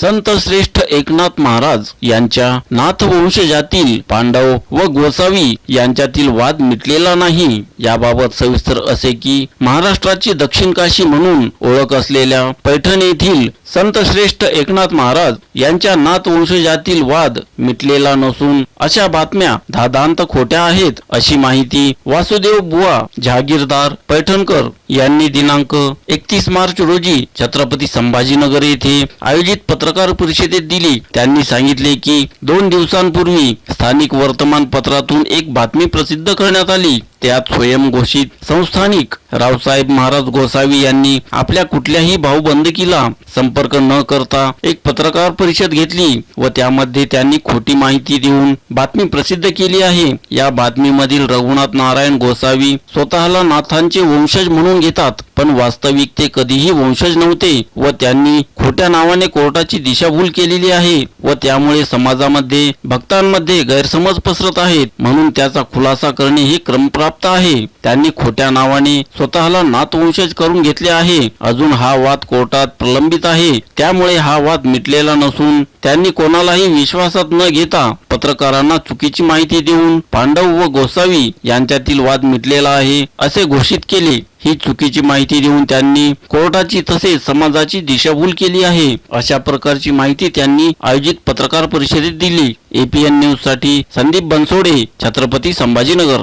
संत श्रेष्ठ एकनाथ महाराज यांच्या नाथवंशजातील पांडव व गोसावी यांच्यातील वाद मिटलेला नाही. याबाबत सविस्तर असे की महाराष्ट्राची दक्षिण काशी म्हणून ओळख असलेल्या पैठण येथील संत श्रेष्ठ एकनाथ महाराज यांच्या नाथवंशजातील वाद मिटलेला नसून अशा बातम्या धादांत खोट्या आहेत अशी माहिती वासुदेव बुवा जहागीरदार पैठणकर यांनी दिनांक एकतीस मार्च रोजी छत्रपती संभाजीनगर येथे आयोजित पत्रकार परिषदेत दिली. त्यांनी सांगितले की दोन दिवसांपूर्वी स्थानिक वर्तमानपत्रातून एक बातमी प्रसिद्ध करण्यात आली. त्यात स्वयंघोषित संस्थानिक रावसाहेब महाराज गोसावी यांनी आपल्या कुठल्याही भाऊबंदकीला संपर्क न करता एक पत्रकार परिषद घेतली व त्यामध्ये त्यांनी खोटी माहिती देऊन बातमी प्रसिद्ध केली आहे. या बातमीमधील रघुनाथ नारायण गोसावी स्वतःला नाथांचे वंशज म्हणून घेतात पण वास्तविक ते कधीही वंशज नव्हते व त्यांनी खोट्या नावाने कोर्टाची दिशाभूल केलेली आहे व त्यामुळे समाजामध्ये भक्तांमध्ये गैरसमज पसरत आहेत म्हणून त्याचा खुलासा करणे हे क्रमप्राप्त आहे. त्यांनी खोट्या नावाने स्वतःला नातवंशज करून घेतले आहे. अजून हा वाद कोर्टात प्रलंबित आहे. त्यामुळे हा वाद मिटलेला नसून त्यांनी कोणालाही विश्वासात न घेता पत्रकारांना चुकीची माहिती देऊन पांडव व गोसावी यांच्यातील वाद मिटलेला आहे असे घोषित केले. ही चुकीची माहिती देऊन त्यांनी कोर्टाची तसेच समाजाची दिशाभूल केली आहे. अशा प्रकारची माहिती त्यांनी आयोजित पत्रकार परिषदेत दिली. एपीएन न्यूजसाठी संदीप बनसोडे छत्रपती संभाजीनगर.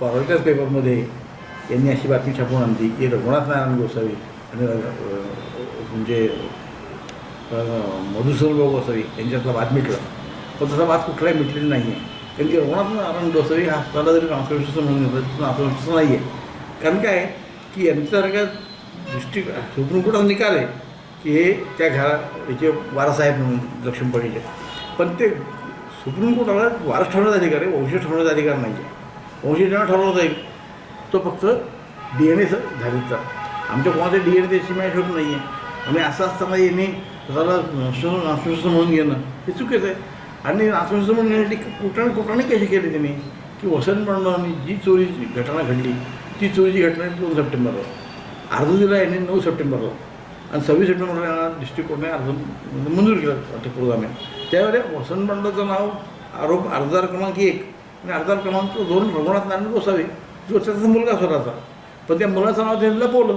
परवाच्याच पेपरमध्ये यांनी अशी बातमी छापून आणली की रघुनाथ नारायण गोसावी आणि म्हणजे अ, मधुसूदनभाऊ गोसावी यांच्यातला वाद मिटला. पण तसा वाद कुठलाही मिटलेला नाही आहे कारण की रघुनाथ नारायण गोसावी हा स्वतःला जरी नाथवंशस्थ म्हणून घेतलं नाथवंशस्थ नाही आहे कारण काय? की यांच्यासारख्या दृष्टी सुप्रीम कोर्टाचा निकाल आहे की हे त्या घरा याचे वारस आहेत म्हणून लक्ष्मीपणीचे पण ते सुप्रीम कोर्टाला वारस ठेवण्याचा अधिकार आहे वंश ठेवण्याचा अधिकार नाही आहे वंश ठरवलं ठरवला जाईल तो फक्त डी एन ए झालीचा आमच्या कोणाचा डी एन ए त्याची मॅच होत नाही आहे आणि असं असताना येणे स्वतःला नाश्वस्त म्हणून घेणं हे चुकीचं आहे. आणि नाश्वस्त म्हणून घेण्यासाठी कुठं कुठं कशी केली त्यांनी? की वसंत पंडवांनी जी चोरीची घटना घडली ती चोरीची घटना दोन सप्टेंबरला. अर्ज दिला यांनी नऊ सप्टेंबरला. आणि सव्वीस सप्टेंबरला डिस्ट्रिक्ट कोर्टने अर्ज मंजूर केला प्रोग्राम जामीन त्यावेळेला वसंत पांडवचं नाव आरोप अर्जदार क्रमांक एक. आणि अर्धार क्रमांक दोन रघुनाथ नारायण गोसावी जो त्याचा मुलगा स्वतःचा पण त्या मुलाचं नाव त्यांनी लपवलं.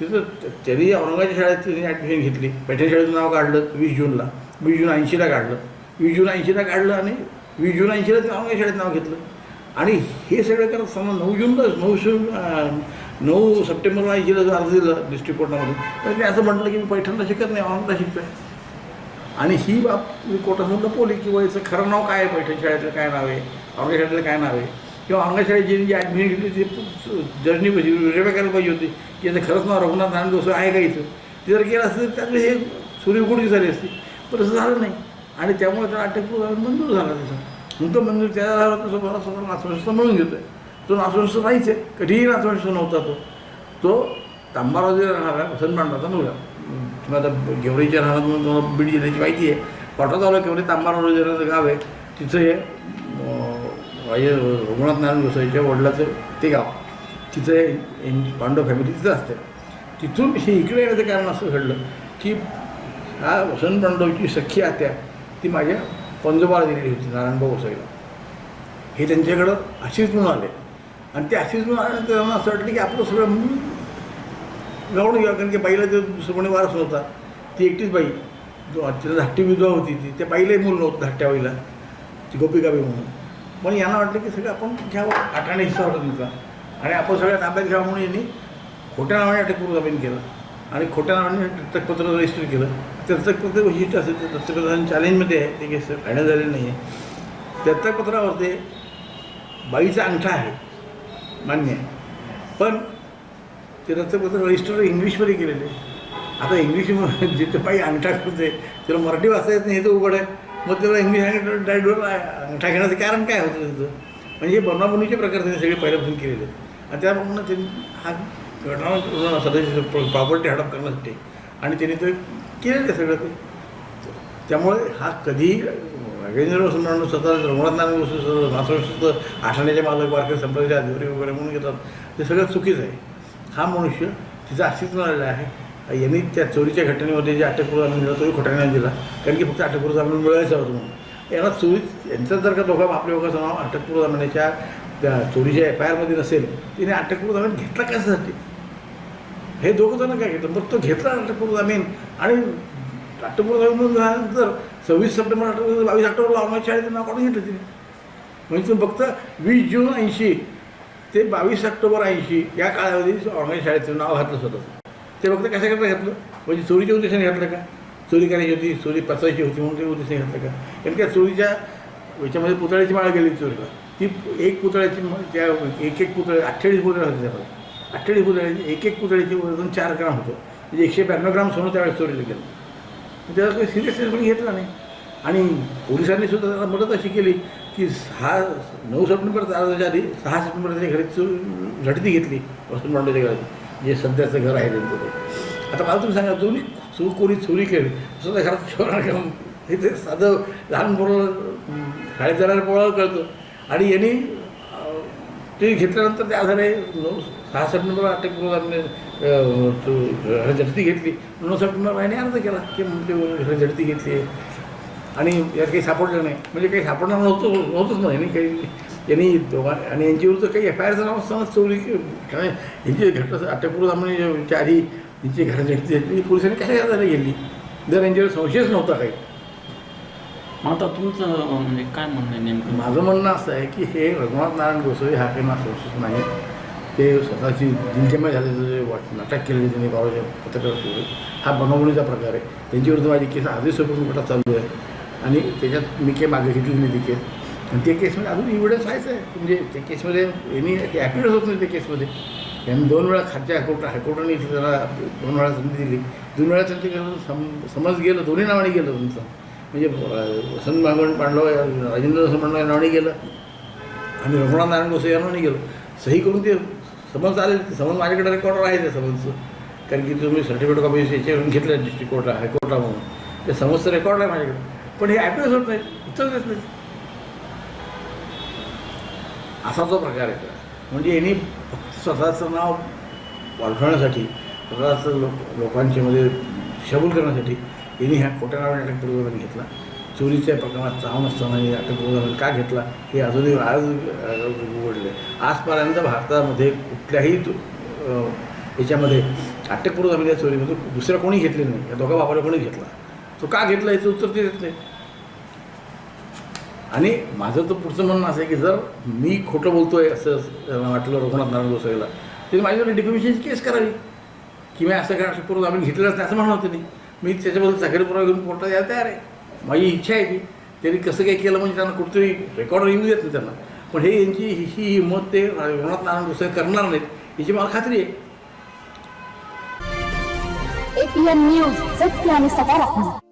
तिथं त्यांनी औरंगाबाद शाळेत त्यांनी ॲडमिशन घेतली. पैठण शाळेचं नाव काढलं वीस जूनला. वीस जून ऐंशीला काढलं. वीस जून ऐंशीला काढलं आणि वीस जून ऐंशीला ते औरंगाबाद शाळेत नाव घेतलं. आणि हे सगळं करत समजा नऊ जूनलाच नऊ जून नऊ सप्टेंबरला ऐंशीला जो अर्ज दिला डिस्ट्रिक्ट कोर्टामध्ये तर मी असं म्हटलं की मी पैठणला शिकत नाही औरंगाबाद शिकतोय. आणि ही बाब मी कोर्टासमोर लपवली किंवा याचं खरं नाव काय आहे? पैठण शाळेतलं काय नाव आहे? अंगशाळेला काय नाव आहे? किंवा औरंगाबाद शाळेत जी ॲडमिशन घेतली ती जर्नी रेल्वे करायला पाहिजे होती की याचं खरंच नाव रघुनाथ नारायण गोसावी आहे का इथं? ते जर केलं असतं तर त्यातली हे सूर्यकुडी झाली असती. पण असं झालं नाही. आणि त्यामुळे त्याला अटकपूर्व मंजूर झाला त्याचा. मग तो मंजूर त्याला झाला तसं मला स्वतः नाचवंश म्हणून घेतो आहे तो नाचवंश नाहीच आहे. कधीही नाचवंश नव्हता तो. तो तांबारावजी राहणारा वसंत पांडवाचा मुलगा. तुम्ही आता गेवरीच्या राहणार म्हणून तुम्हाला बीड जिल्ह्याची माहिती आहे. पाठवत आलं केवढे तांबाराव जिल्ह्याचं गाव आहे. तिथं हे अं, रघुनाथ नारायण गोसाईच्या वडिलाचं ते गाव. तिथं एन यांची पांडव फॅमिली तिथं असते. तिथून हे इकडे येण्याचं कारण असं घडलं की हा वसंत पांडवची सख्खी आत्या ती माझ्या पंजोबाला दिलेली होती नारायणभाऊ गोसाईला. हे त्यांच्याकडं अशीच म्हणून आले. आणि ते अशीच म्हणून आल्यानंतर त्यांना असं वाटलं की आपलं सगळं गावून घ्या कारण की बाईला जो दुसरपणे वारस होता ती एकटीच बाई. जो तिला धाकटी विधवा होती ती त्या बाईलाही मूल नव्हतं धाकट्या बाईला. ती गोपिकाबाई म्हणून. पण यांना वाटलं की सगळं आपण घ्यावं. आठाने हिस्सा होता तुमचा. आणि आपण सगळ्या ताब्यात घ्यावं म्हणून यांनी खोट्या नावाने अटकपूर्व जामीन केलं. आणि खोट्या नावाने दत्तकपत्र रजिस्टर केलं. दत्तकपत्र वैशिष्ट्य असेल तर दत्तकपत्र चॅलेंजमध्ये आहे. ते केस फायनल झालेलं नाही आहे. दत्तकपत्रावरती बाईचा अंगठा आहे. मान्य आहे. पण ते दत्तकपत्र रजिस्टर इंग्लिशमध्ये केलेले. आता इंग्लिश जिथे बाई अंगठा करते तिला मराठी वाचता येत नाही हे तर उघड आहे. मग त्याला इंग्लिश अंगठा अंगठा घेण्याचं कारण काय होतं तिथं म्हणजे हे प्रकार त्यांनी सगळे पहिल्यापासून केलेले आहेत. आणि त्याप्रमाणे त्यांनी हा घटना सदस्य प्रॉपर्टी हडप करण्यासाठी आणि त्यांनी ते केलेलं आहे सगळं ते. त्यामुळे हा कधीही रागेंद्र म्हणून स्वतः रघुनाथ नारायण वसंत नासवस्त आठाण्याचे मालक वारकरी संप्रदायाचे अधिकारी वगैरे म्हणून घेतात. ते सगळं चुकीचं आहे. हा मनुष्य तिचा अस्तित्व आलेला आहे. यांनी त्या चोरीच्या घटनेमध्ये जे अटकपूर्व जामीन दिला तोही खोट्याने दिला. कारण की फक्त अटकपूर्व जामीन मिळायचा होता म्हणून यांना चोरी यांचा जर का दोघा आपल्या दोघांचं नाव अटकपूर्व जामिनाच्या त्या चोरीच्या एफ आय आरमध्ये नसेल तिने अटकपूर्व जामीन घेतला कशासाठी? हे दोघं जण काय घेतलं? मग तो घेतला अटकपूर्व जामीन आणि अटकपूर्व जामीन झाल्यानंतर सव्वीस सप्टेंबर अठरा बावीस ऑक्टोबरला ऑनलाईन शाळेचं नाव काढून घेतलं तिने. म्हणजे तुम्ही फक्त वीस जून ऐंशी ते बावीस ऑक्टोबर ऐंशी या काळामध्ये ऑनलाईन शाळेचं नाव घातलं स्वतःचं. ते फक्त कशाकरता घातलं? म्हणजे चोरीच्या उद्देशाने घातलं का? चोरी करायची होती चोरी पचवायची होती म्हणून ते उद्देशाने घातलं का? कारण त्या चोरीच्या याच्यामध्ये पुतळ्याची माळ गेली चोरीला. ती एक पुतळ्याची त्या एक एक पुतळे अठ्ठेचाळीस पुतळे होते त्यामध्ये. अठ्ठेचाळीस पुतळ्याची एक एक पुतळ्याची वजन चार ग्राम होतं. म्हणजे एकशे ब्याण्णव ग्राम सोनं त्यावेळेस चोरीला गेलं. मग त्याला काही सिरियसनेस पण घेतला नाही. आणि पोलिसांनी सुद्धा त्याला मदत अशी केली की सहा नऊ सप्टेंबर आधी सहा सप्टेंबर त्याच्या घरी चोरी झडती घेतली वसंत मांडवच्या घरात. जे सध्याचं घर आहे त्यांचं ते. आता मला तुम्ही सांगा चोरी चूर कोणी चोरी केली स्वतः घरात चोरा घेऊन हे ते साधं लहान पोराला शाळेत जाणाऱ्या पोळाला कळतं. आणि यांनी ते घेतल्यानंतर त्या आधारे नऊ सहा सप्टेंबर अटक करून झडती घेतली. नऊ सप्टेंबर याने अर्ज केला की म्हणजे झडती घेतली आणि यात काही सापडलं नाही. म्हणजे काही सापडणार नव्हतं नव्हतंच नाही काही यांनी दोघा आणि यांच्याविरुद्ध काही एफ आय आरचं नाव चोरी काय? यांची घटना अटकपूर्व जामीनच्या आधी यांची घरात झडती घेतली पोलिसांनी कशा झाली गेली जर यांच्यावर संशयच नव्हता काही. मग आता तुमचं म्हणजे काय म्हणणं आहे नेमकं? माझं म्हणणं असं आहे की हे रघुनाथ नारायण गोसावी हा काही नाशिक नाही. ते स्वतःची जिंकेमय झालेलं जे वाट नाटक केलेले त्यांनी गावाच्या पत्रकार हा बनवणीचा प्रकार आहे. त्यांच्याविरुद्ध माझी केस आधीच सुप्रीम कोर्टात चालू आहे. आणि त्याच्यात मी काही मागे घेतली नाही ती केस. आणि त्या केसमध्ये अजून एव्हिडन्स आहेच आहे. म्हणजे त्या केसमध्ये यांनी ॲपिडच होत नाही त्या केसमध्ये. त्यांनी दोन वेळा खालच्या हायकोर्ट हायकोर्टाने त्याला दोन वेळा संधी दिली. दोन वेळा त्यांच्या सम समज गेलं दोन्ही नावाने गेलं तुमचं. म्हणजे वसंत मागवण पांडव राजेंद्र पांडव या नावाने गेलं. आणि रघुनाथ नारायण गोसावी या नावाने गेलं. सही करून ते समज आले. समज माझ्याकडे रेकॉर्डर आहे त्या समजचं. कारण की तुम्ही सर्टिफिकेट कॉपी याच्यावरून घेतलं डिस्ट्रिक्ट कोर्टला हायकोर्टला म्हणून ते समजचं रेकॉर्ड आहे माझ्याकडे. पण हे ॲपिडच होत नाही उत्तर देत नाही असा तो प्रकार आहे म्हणजे यांनी फक्त स्वतःचं नाव वाढवण्यासाठी स्वतःचं लोक लोकांच्या मध्ये म्हणजे शबूल करण्यासाठी यांनी ह्या खोट्या नावाने अटक पूर्वजामीन घेतला. चोरीच्या प्रकरणात चावून असताना अटक पूर्वजामीन का घेतला हे अजूनही आज उघडले. आजपर्यंत भारतामध्ये कुठल्याही याच्यामध्ये अटकपूर्व जामीन या चोरीमध्ये दुसरा कोणी घेतले नाही. या दोघा बाबाला कोणी घेतला? तो का घेतला याचं उत्तर ते देत नाही. आणि माझं तर पुढचं म्हणणं असं आहे की जर मी खोटं बोलतोय असं वाटलं रघुनाथ नारायण गोसाईला तरी माझ्यावर डिफेमेशनची केस करावी. की मी असं काय पूर्व आम्ही घेतलंच नाही असं म्हणणं होतं नाही मी त्याच्याबद्दल चाकरी पुरावा घेऊन कोर्टात यायला तयार आहे. माझी इच्छा आहे ती. त्यांनी कसं काय केलं म्हणजे त्यांना कुठतरी रेकॉर्ड येऊ देत नाही त्यांना. पण हे यांची ही ही हिंमत ते रघुनाथ नारायण गोसाई करणार नाहीत याची मला खात्री आहे. एपीएन न्यूज सत्य आणि सकारात्मक.